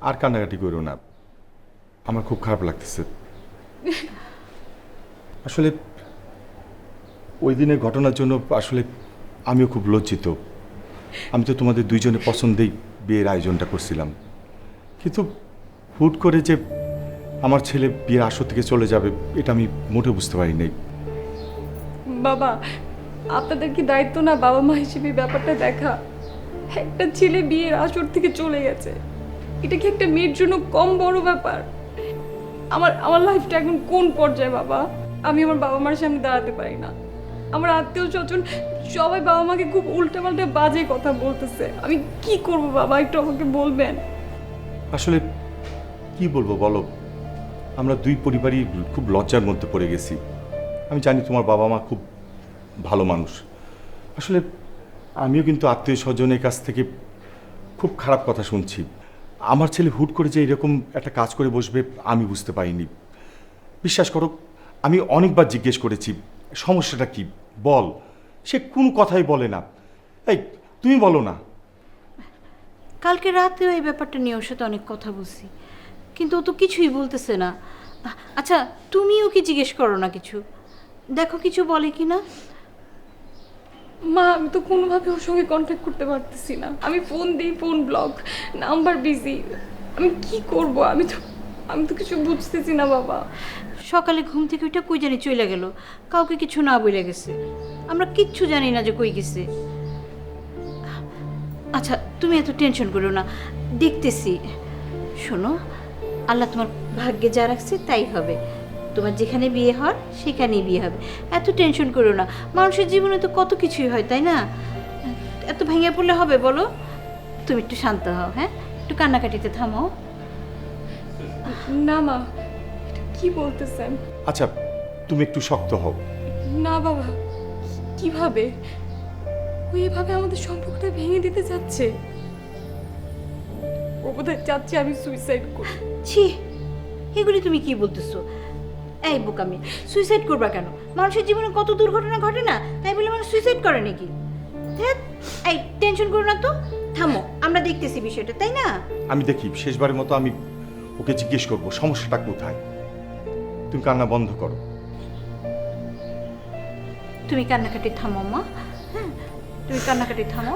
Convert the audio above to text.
আর কান্নাকাটি করো না। আমার খুব খারাপ লাগতেছে। আসলে ওই দিনের ঘটনার জন্য আসলে আমিও খুব লজ্জিত। আমি তো তোমাদের দুইজনের পছন্দেই বিয়ের আয়োজনটা করছিলাম। কিন্তু হুট করে যে আমার ছেলে বিয়ের আসর থেকে চলে যাবে এটা আমি মোটে বুঝতে পারি নাই বাবা আপনাদের কি দায়িত্ব না বাবা মা হিসেবে ব্যাপারটা দেখা? একটা ছেলে বিয়ের আসর থেকে চলে গেছে। এটা কি একটা মেয়ের জন্য কম বড় ব্যাপার? আমার আমার লাইফটা এখন কোন পর্যায়ে বাবা? আমি আমার বাবা মার সামনে দাঁড়াতে পারি না। আমার আত্মীয় স্বজন সবাই বাবা মাকে খুব উল্টাপাল্টা বাজে কথা বলতেছে। আমি কি করব বাবা একটু আমাকে বলবেন? আসলে কি বলব বলো? আমরা দুই পরিবারই খুব লজ্জার মধ্যে পড়ে গেছি। আমি জানি তোমার বাবা মা খুব ভালো মানুষ। আসলে আমিও কিন্তু আত্মীয় স্বজনের কাছ থেকে খুব খারাপ কথা শুনছি। আমার ছেলে হুট করে যে এরকম একটা কাজ করে বসবে, আমি বুঝতে পারিনি। বিশ্বাস করো, আমি অনেকবার জিজ্ঞেস করেছি, সমস্যাটা কি? বল। সে কোনো কথাই বলে না। এই, তুমি বলো না। কালকে রাতেও এই ব্যাপারটা নিয়ে ওর সাথে অনেক কথা বলছি। কিন্তু ও তো কিছুই বলতেছে না। আচ্ছা তুমিও কি জিজ্ঞেস করো না কিছু? দেখো কিছু বলে কি না? মা আমি তো কোনোভাবে ওর সঙ্গে কন্ট্যাক্ট করতে পারতেছি না। আমি ফোন দিই ফোন ব্লক নাম্বার বিজি আমি কি করব? আমি তো আমি তো কিছু বুঝতেছি না বাবা। সকালে ঘুম থেকে ওইটা কই জানি চলে গেল। কাউকে কিছু না বলে গেছে। আমরা কিচ্ছু জানি না যে কই গেছে। আচ্ছা তুমি এত টেনশন করো না। দেখতেছি। শোনো আল্লাহ তোমার ভাগ্যে যা রাখছে তাই হবে। তোমার যেখানে বিয়ে হওয়ার সেখানেই বিয়ে হবে। এত টেনশন করো না। মানুষের জীবনে তো কত কিছুই হয় তাই না? এত ভেঙে পড়লে হবে বলো? তুমি একটু শান্ত হও হ্যাঁ? একটু কান্নাকাটিতে থামো। না মা কি বলতেছেন? আচ্ছা তুমি একটু শক্ত হও। না বাবা কীভাবে? ও এভাবে আমাদের সম্পর্কটা ভেঙে দিতে যাচ্ছে ও বোধহয় চাচ্ছে আমি সুইসাইড করি ছি এগুলি তুমি কি বলতেছো? এই বোকামি সুইসাইড করবা কেন? মানুষের জীবনে কত দুর্ঘটনা ঘটে না? তাই বলে মানুষ সুইসাইড করে নাকি? ধ্যাৎ, এই টেনশন করো না তো। থামো আমরা দেখতেছি বিষয়টা তাই না? আমি দেখি শেষবারের মতো আমি ওকে জিজ্ঞেস করব সমস্যাটা কোথায়? তুমি কান্না বন্ধ করো। তুমি কান্নাকাটি থামো মা। হ্যাঁ তুমি কান্নাকাটি থামো।